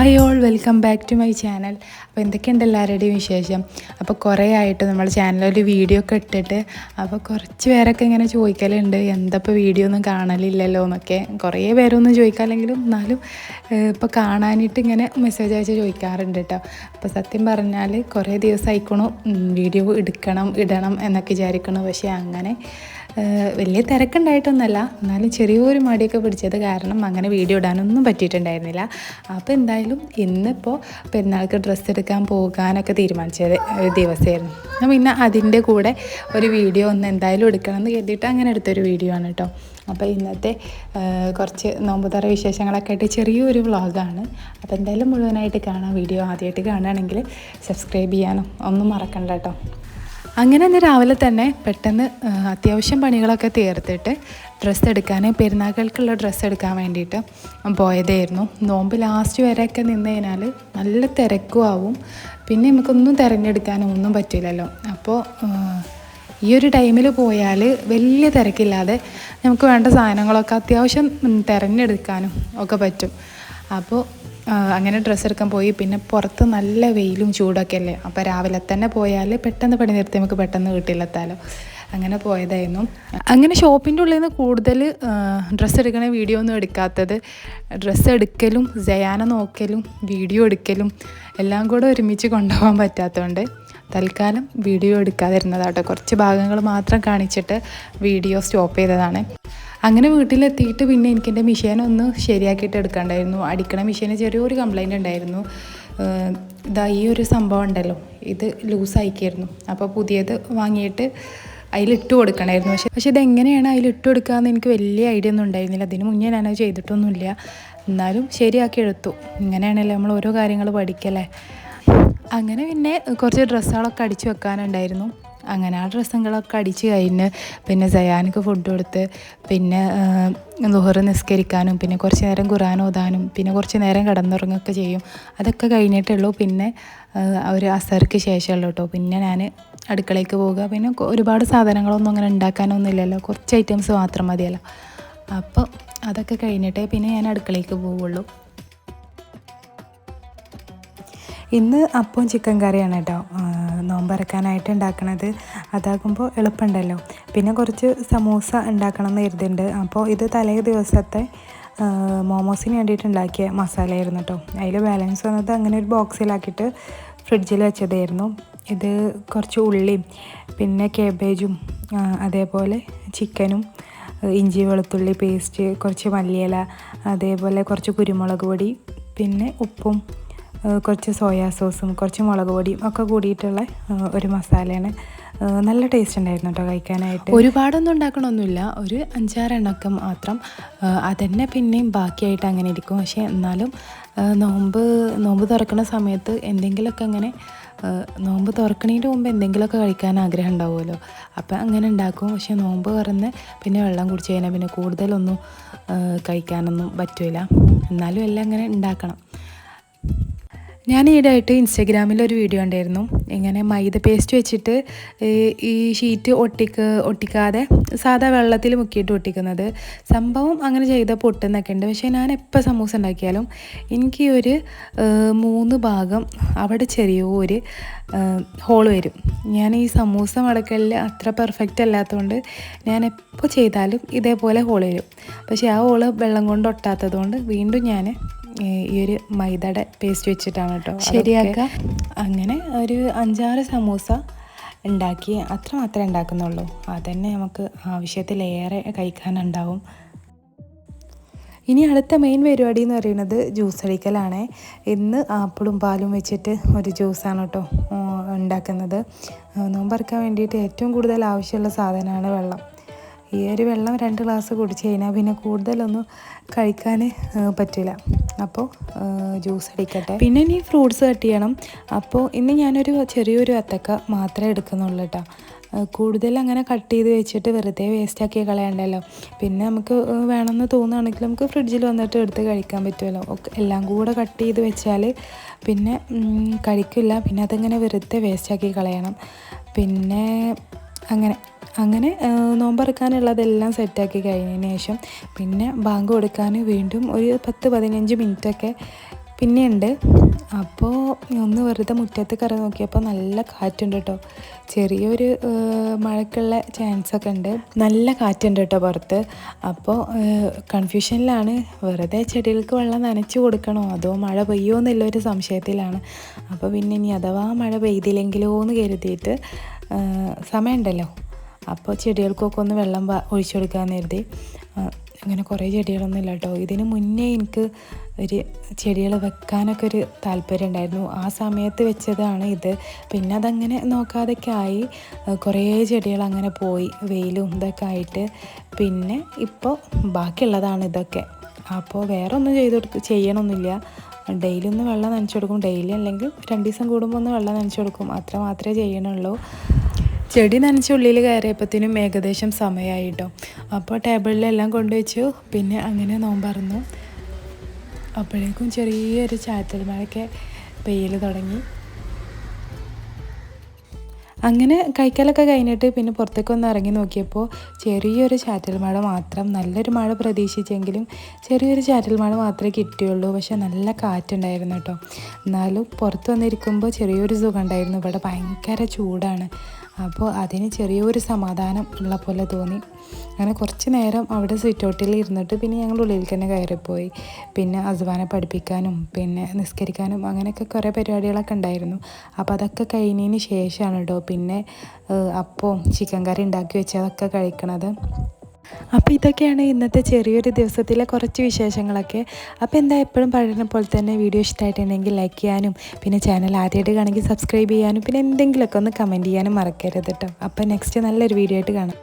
Hi all welcome back to my channel. അപ്പോൾ എന്തൊക്കെയുണ്ട് എല്ലാവരുടെയും വിശേഷം? അപ്പോൾ കുറേ ആയിട്ട് നമ്മൾ ചാനലിൽ ഒരു വീഡിയോ ഒക്കെ ഇട്ടിട്ട് അപ്പോൾ കുറച്ച് പേരൊക്കെ ഇങ്ങനെ ചോദിക്കലുണ്ട് എന്തപ്പോൾ വീഡിയോ ഒന്നും കാണലില്ലല്ലോ എന്നൊക്കെ. കുറേ പേരൊന്നും ചോദിക്കാല്ലെങ്കിലും എന്നാലും ഇപ്പോൾ കാണാനായിട്ട് ഇങ്ങനെ മെസ്സേജ് അയച്ച് ചോദിക്കാറുണ്ട് കേട്ടോ അപ്പോൾ സത്യം പറഞ്ഞാൽ കുറേ ദിവസം ആയിക്കണു വീഡിയോ എടുക്കണം ഇടണം എന്നൊക്കെ വിചാരിക്കണം. പക്ഷേ അങ്ങനെ വലിയ തിരക്കുണ്ടായിട്ടൊന്നുമല്ല. എന്നാലും ചെറിയൊരു മടിയൊക്കെ പിടിച്ചത് കാരണം അങ്ങനെ വീഡിയോ ഇടാനൊന്നും പറ്റിയിട്ടുണ്ടായിരുന്നില്ല. അപ്പോൾ എന്തായാലും ഇന്നിപ്പോൾ പെരുന്നാൾക്ക് ഡ്രസ്സ് എടുക്കാൻ പോകാനൊക്കെ തീരുമാനിച്ച ദിവസമായിരുന്നു. ഞാൻ പിന്നെ അതിന്റെ കൂടെ ഒരു വീഡിയോ ഒന്ന് എന്തായാലും എടുക്കണം എന്ന് കരുതിയിട്ട് അങ്ങനെ എടുത്തൊരു വീഡിയോ ആണ് കേട്ടോ. അപ്പോൾ ഇന്നത്തെ കുറച്ച് നോമ്പുതറ വിശേഷങ്ങളൊക്കെ ആയിട്ട് ചെറിയൊരു വ്ളോഗാണ്. അപ്പോൾ എന്തായാലും മുഴുവനായിട്ട് കാണാം. വീഡിയോ ആദ്യമായിട്ട് കാണുകയാണെങ്കിൽ സബ്സ്ക്രൈബ് ചെയ്യാനും ഒന്നും മറക്കണ്ട കേട്ടോ. അങ്ങനെ അന്ന് രാവിലെ തന്നെ പെട്ടെന്ന് അത്യാവശ്യം പണികളൊക്കെ തീർത്തിട്ട് ഡ്രസ്സ് എടുക്കാൻ പെരുന്നാക്കൾക്കുള്ള ഡ്രസ്സ് എടുക്കാൻ വേണ്ടിയിട്ട് പോയതായിരുന്നു. നോമ്പ് ലാസ്റ്റ് വരെയൊക്കെ നിന്ന് കഴിഞ്ഞാൽ നല്ല തിരക്കും ആവും. പിന്നെ നമുക്കൊന്നും തിരഞ്ഞെടുക്കാനും ഒന്നും പറ്റില്ലല്ലോ. അപ്പോൾ ഈ ഒരു ടൈമിൽ പോയാൽ വലിയ തിരക്കില്ലാതെ നമുക്ക് വേണ്ട സാധനങ്ങളൊക്കെ അത്യാവശ്യം തിരഞ്ഞെടുക്കാനും ഒക്കെ പറ്റും. അപ്പോൾ അങ്ങനെ ഡ്രസ്സ് എടുക്കാൻ പോയി. പിന്നെ പുറത്ത് നല്ല വെയിലും ചൂടൊക്കെ അല്ലേ? അപ്പോൾ രാവിലെ തന്നെ പോയാൽ പെട്ടെന്ന് പണി നിർത്തി. നമുക്ക് പെട്ടെന്ന് വീട്ടിലെത്താലോ. അങ്ങനെ പോയതായിരുന്നു. അങ്ങനെ ഷോപ്പിന്റെ ഉള്ളിൽ നിന്ന് കൂടുതൽ ഡ്രസ്സ് എടുക്കണ വീഡിയോ ഒന്നും എടുക്കാത്തത്. ഡ്രസ്സ് എടുക്കലും ജയാന നോക്കലും വീഡിയോ എടുക്കലും എല്ലാം കൂടെ ഒരുമിച്ച് കൊണ്ടുപോകാൻ പറ്റാത്തതുകൊണ്ട് തൽക്കാലം വീഡിയോ എടുക്കാതിരുന്നതാട്ടോ. കുറച്ച് ഭാഗങ്ങൾ മാത്രം കാണിച്ചിട്ട് വീഡിയോ സ്റ്റോപ്പ് ചെയ്തതാണ്. അങ്ങനെ വീട്ടിലെത്തിയിട്ട് പിന്നെ എനിക്ക് എന്റെ മെഷീൻ ഒന്ന് ശരിയാക്കിയിട്ട് എടുക്കണ്ടായിരുന്നു. അടിക്കണ മെഷീന് ചെറിയൊരു കംപ്ലൈന്റ് ഉണ്ടായിരുന്നു. ഇതാ ഈ ഒരു സംഭവം ഉണ്ടല്ലോ. ഇത് ലൂസായിക്കായിരുന്നു അപ്പോൾ പുതിയത് വാങ്ങിയിട്ട് അതിലിട്ട് കൊടുക്കണമായിരുന്നു പക്ഷേ പക്ഷേ ഇതെങ്ങനെയാണ് അതിലിട്ട് കൊടുക്കുകയെന്ന് എനിക്ക് വലിയ ഐഡിയ ഒന്നും ഉണ്ടായിരുന്നില്ല. അതിന് മുന്നേ ഞാനത് ചെയ്തിട്ടൊന്നുമില്ല. എന്നാലും ശരിയാക്കി എടുത്തു. ഇങ്ങനെയാണല്ലോ നമ്മൾ ഓരോ കാര്യങ്ങൾ പഠിക്കല്ലേ? അങ്ങനെ പിന്നെ കുറച്ച് ഡ്രസ്സുകളൊക്കെ അടിച്ചു വെക്കാനുണ്ടായിരുന്നു. അങ്ങനെ ആ ഡ്രസ്സുകളൊക്കെ അടിച്ച് കഴിഞ്ഞ് പിന്നെ സയാനക്ക് ഫുഡ് കൊടുത്ത് പിന്നെ ദുഹറ് നിസ്കരിക്കാനും പിന്നെ കുറച്ച് നേരം ഖുറാൻ ഓതാനും പിന്നെ കുറച്ച് നേരം കിടന്നുറങ്ങുകയൊക്കെ ചെയ്യും. അതൊക്കെ കഴിഞ്ഞിട്ടുള്ളൂ പിന്നെ ഒരു അസർക്ക് ശേഷമുള്ളൂ കേട്ടോ. പിന്നെ ഞാൻ അടുക്കളയ്ക്ക് പോവുക. പിന്നെ ഒരുപാട് സാധനങ്ങളൊന്നും അങ്ങനെ ഉണ്ടാക്കാനൊന്നും ഇല്ലല്ലോ കുറച്ച് ഐറ്റംസ് മാത്രം മതിയല്ലോ. അപ്പോൾ അതൊക്കെ കഴിഞ്ഞിട്ടേ പിന്നെ ഞാൻ അടുക്കളയ്ക്ക് പോവുള്ളൂ. ഇന്ന് അപ്പവും ചിക്കൻ കറിയാണ് കേട്ടോ. നോമ്പറക്കാനായിട്ട് ഉണ്ടാക്കണത് അതാകുമ്പോൾ എളുപ്പമുണ്ടല്ലോ. പിന്നെ കുറച്ച് സമൂസ ഉണ്ടാക്കണം എന്ന് കരുതുന്നുണ്ട് അപ്പോൾ ഇത് തലേ ദിവസത്തെ മോമോസിന് വേണ്ടിയിട്ട് ഉണ്ടാക്കിയ മസാലയായിരുന്നു കേട്ടോ. അതിൽ ബാലൻസ് വന്നത് അങ്ങനെ ഒരു ബോക്സിലാക്കിയിട്ട് ഫ്രിഡ്ജിൽ വെച്ചതായിരുന്നു. ഇത് കുറച്ച് ഉള്ളിയും പിന്നെ കേബേജും അതേപോലെ ചിക്കനും ഇഞ്ചി വെളുത്തുള്ളി പേസ്റ്റ് കുറച്ച് മല്ലിയില അതേപോലെ കുറച്ച് കുരുമുളക് പൊടി പിന്നെ ഉപ്പും കുറച്ച് സോയാ സോസും കുറച്ച് മുളക് പൊടിയും ഒക്കെ കൂടിയിട്ടുള്ള ഒരു മസാലയാണ്. നല്ല ടേസ്റ്റ് ഉണ്ടായിരുന്നു കേട്ടോ കഴിക്കാനായിട്ട്. ഒരുപാടൊന്നും ഉണ്ടാക്കണമൊന്നുമില്ല ഒരു അഞ്ചാറെണ്ണമൊക്കെ മാത്രം. അതന്നെ പിന്നെയും ബാക്കിയായിട്ട് അങ്ങനെ ഇരിക്കും. പക്ഷേ എന്നാലും നോമ്പ് നോമ്പ് തുറക്കുന്ന സമയത്ത് എന്തെങ്കിലുമൊക്കെ അങ്ങനെ നോമ്പ് തുറക്കണതിന്റെ മുമ്പ് എന്തെങ്കിലുമൊക്കെ കഴിക്കാൻ ആഗ്രഹം ഉണ്ടാവുമല്ലോ. അപ്പം അങ്ങനെ ഉണ്ടാക്കും. പക്ഷേ നോമ്പ് തുറന്ന് പിന്നെ വെള്ളം കുടിച്ച് കഴിഞ്ഞാൽ പിന്നെ കൂടുതലൊന്നും കഴിക്കാനൊന്നും പറ്റില്ല എന്നാലും എല്ലാം അങ്ങനെ ഉണ്ടാക്കണം. ഞാൻ ഈയിടെയായിട്ട് ഇൻസ്റ്റഗ്രാമിൽ ഒരു വീഡിയോ ഉണ്ടായിരുന്നു ഇങ്ങനെ മൈദ പേസ്റ്റ് വെച്ചിട്ട് ഈ- ഷീറ്റ് ഒട്ടിക്ക് ഒട്ടിക്കാതെ സാധാ വെള്ളത്തിൽ മുക്കിയിട്ട് ഒട്ടിക്കുന്നത്. സംഭവം അങ്ങനെ ചെയ്ത പൊട്ടുന്നൊക്കെ ഉണ്ട്. പക്ഷേ ഞാൻ എപ്പോൾ സമൂസ ഉണ്ടാക്കിയാലും എനിക്ക് ഒരു മൂന്ന് ഭാഗം അവിടെ ചെറിയൊരു ഹോൾ വരും. ഞാൻ ഈ സമൂസ മടക്കലിൽ അത്ര പെർഫെക്റ്റ് അല്ലാത്തതുകൊണ്ട് ഞാൻ എപ്പോൾ ചെയ്താലും ഇതേപോലെ ഹോൾ വരും. പക്ഷേ ആ ഹോൾ വെള്ളം കൊണ്ട് ഒട്ടാത്തത് കൊണ്ട് വീണ്ടും ഞാൻ ഈ ഒരു മൈദയുടെ പേസ്റ്റ് വെച്ചിട്ടാണ് കേട്ടോ. ശരിയാക്കുക അങ്ങനെ ഒരു അഞ്ചാറ് സമൂസ ഉണ്ടാക്കി അത്ര മാത്രമേ ഉണ്ടാക്കുന്നുള്ളൂ. അതന്നെ നമുക്ക് ആവശ്യത്തിലേറെ കഴിക്കാനുണ്ടാവും. ഇനി അടുത്ത മെയിൻ പരിപാടി എന്ന് പറയുന്നത് ജ്യൂസ് അടിക്കലാണ്. ഇന്ന് ആപ്പിളും പാലും വെച്ചിട്ട് ഒരു ജ്യൂസാണ് കേട്ടോ ഉണ്ടാക്കുന്നത്. നോമ്പറക്കാൻ വേണ്ടിയിട്ട് ഏറ്റവും കൂടുതൽ ആവശ്യമുള്ള സാധനമാണ് വെള്ളം. ഈ ഒരു വെള്ളം രണ്ട് ഗ്ലാസ് കുടിച്ച് കഴിഞ്ഞാൽ പിന്നെ കൂടുതലൊന്നും കഴിക്കാൻ പറ്റില്ല. അപ്പോൾ ജ്യൂസ് അടിക്കട്ടെ. പിന്നെ ഇനി ഫ്രൂട്ട്സ് കട്ട് ചെയ്യണം. അപ്പോൾ ഇന്ന് ഞാനൊരു ചെറിയൊരു അത്തക്ക മാത്രമേ എടുക്കുന്നുള്ളൂ കേട്ടോ കൂടുതൽ അങ്ങനെ കട്ട് ചെയ്ത് വെച്ചിട്ട് വെറുതെ വേസ്റ്റാക്കി കളയണ്ടല്ലോ. പിന്നെ നമുക്ക് വേണമെന്ന് തോന്നുകയാണെങ്കിൽ നമുക്ക് ഫ്രിഡ്ജിൽ വന്നിട്ട് എടുത്ത് കഴിക്കാൻ പറ്റുമല്ലോ. ഒക്കെ എല്ലാം കൂടെ കട്ട് ചെയ്ത് വെച്ചാൽ പിന്നെ കഴിക്കില്ല. പിന്നെ അതിങ്ങനെ വെറുതെ വേസ്റ്റാക്കി കളയണം. പിന്നെ അങ്ങനെ അങ്ങനെ നോമ്പറക്കാനുള്ളതെല്ലാം സെറ്റാക്കി കഴിഞ്ഞതിന് ശേഷം പിന്നെ ബാങ്ക് കൊടുക്കാൻ വീണ്ടും ഒരു പത്ത് പതിനഞ്ച് മിനിറ്റൊക്കെ പിന്നെയുണ്ട്. അപ്പോൾ ഒന്ന് വെറുതെ മുറ്റത്ത് കറി നോക്കിയപ്പോൾ നല്ല കാറ്റുണ്ട് കേട്ടോ. ചെറിയൊരു മഴയ്ക്കുള്ള ചാൻസ് ഒക്കെ ഉണ്ട്. നല്ല കാറ്റുണ്ട് കേട്ടോ പുറത്ത്. അപ്പോൾ കൺഫ്യൂഷനിലാണ്. വെറുതെ ചെടികൾക്ക് വെള്ളം നനച്ചു കൊടുക്കണോ? അതോ മഴ പെയ്യോ എന്നുള്ളൊരു സംശയത്തിലാണ്. അപ്പോൾ പിന്നെ ഇനി അഥവാ മഴ പെയ്തില്ലെങ്കിലോ എന്ന് കരുതിയിട്ട് സമയമുണ്ടല്ലോ. അപ്പോൾ ചെടികൾക്കൊക്കെ ഒന്ന് വെള്ളം ഒഴിച്ചു കൊടുക്കാമെന്ന് കരുതി. അങ്ങനെ കുറേ ചെടികളൊന്നും ഇല്ല കേട്ടോ. ഇതിന് മുന്നേ എനിക്ക് ഒരു ചെടികൾ വെക്കാനൊക്കെ ഒരു താല്പര്യം ഉണ്ടായിരുന്നു. ആ സമയത്ത് വെച്ചതാണ് ഇത്. പിന്നെ അതങ്ങനെ നോക്കാതൊക്കെ ആയി. കുറേ ചെടികൾ അങ്ങനെ പോയി. വെയിലും ഇതൊക്കെ ആയിട്ട്. പിന്നെ ഇപ്പോൾ ബാക്കിയുള്ളതാണ് ഇതൊക്കെ. അപ്പോൾ വേറെ ഒന്നും ചെയ്ത് കൊടുക്ക ചെയ്യണമൊന്നുമില്ല ഡെയിലി ഒന്ന് വെള്ളം നനച്ചു കൊടുക്കും. ഡെയിലി അല്ലെങ്കിൽ രണ്ട് ദിവസം കൂടുമ്പോൾ ഒന്ന് വെള്ളം നനച്ചു കൊടുക്കും. അത്ര മാത്രമേ ചെയ്യണുള്ളൂ. ചെടി നനച്ച ഉള്ളിൽ കയറിയപ്പോഴത്തേനും ഏകദേശം സമയമായി കേട്ടോ അപ്പോൾ ടേബിളിലെല്ലാം കൊണ്ടുവച്ചു. പിന്നെ അങ്ങനെ നോമ്പറന്നു അപ്പോഴേക്കും ചെറിയൊരു ചാറ്റൽ മഴയൊക്കെ പെയ്യൽ തുടങ്ങി. അങ്ങനെ കൈക്കലൊക്കെ കഴിഞ്ഞിട്ട് പിന്നെ പുറത്തേക്കൊന്ന് ഇറങ്ങി നോക്കിയപ്പോൾ ചെറിയൊരു ചാറ്റൽ മഴ മാത്രം നല്ലൊരു മഴ പ്രതീക്ഷിച്ചെങ്കിലും ചെറിയൊരു ചാറ്റൽ മഴ മാത്രമേ കിട്ടിയുള്ളൂ. പക്ഷെ നല്ല കാറ്റുണ്ടായിരുന്നു കേട്ടോ. എന്നാലും പുറത്ത് വന്നിരിക്കുമ്പോൾ ചെറിയൊരു സുഖം ഉണ്ടായിരുന്നു. ഇവിടെ ഭയങ്കര ചൂടാണ്. അപ്പോൾ അതിന് ചെറിയൊരു സമാധാനം ഉള്ള പോലെ തോന്നി. അങ്ങനെ കുറച്ച് നേരം അവിടെ സിറ്റൗട്ടിൽ ഇരുന്നിട്ട് പിന്നെ ഞങ്ങൾ ഉള്ളിൽ തന്നെ കയറിപ്പോയി. പിന്നെ അസ്വാനെ പഠിപ്പിക്കാനും പിന്നെ നിസ്കരിക്കാനും അങ്ങനെയൊക്കെ കുറേ പരിപാടികളൊക്കെ ഉണ്ടായിരുന്നു. അപ്പോൾ അതൊക്കെ കഴിഞ്ഞതിന് ശേഷമാണ് കേട്ടോ പിന്നെ അപ്പവും ചിക്കൻ കറി ഉണ്ടാക്കി വെച്ചതൊക്കെ കഴിക്കണത്. അപ്പോൾ ഇതൊക്കെയാണ് ഇന്നത്തെ ചെറിയൊരു ദിവസത്തിലെ കുറച്ച് വിശേഷങ്ങളൊക്കെ. അപ്പോൾ എന്താ എപ്പോഴും പഴയ പോലെ തന്നെ വീഡിയോ ഇഷ്ടമായിട്ടുണ്ടെങ്കിൽ ലൈക്ക് ചെയ്യാനും പിന്നെ ചാനൽ ആദ്യമായിട്ട് കാണുമെങ്കിൽ സബ്സ്ക്രൈബ് ചെയ്യാനും പിന്നെ എന്തെങ്കിലുമൊക്കെ ഒന്ന് കമന്റ് ചെയ്യാനും മറക്കരുത് കേട്ടോ അപ്പോൾ നെക്സ്റ്റ് നല്ലൊരു വീഡിയോ ആയിട്ട് കാണാം.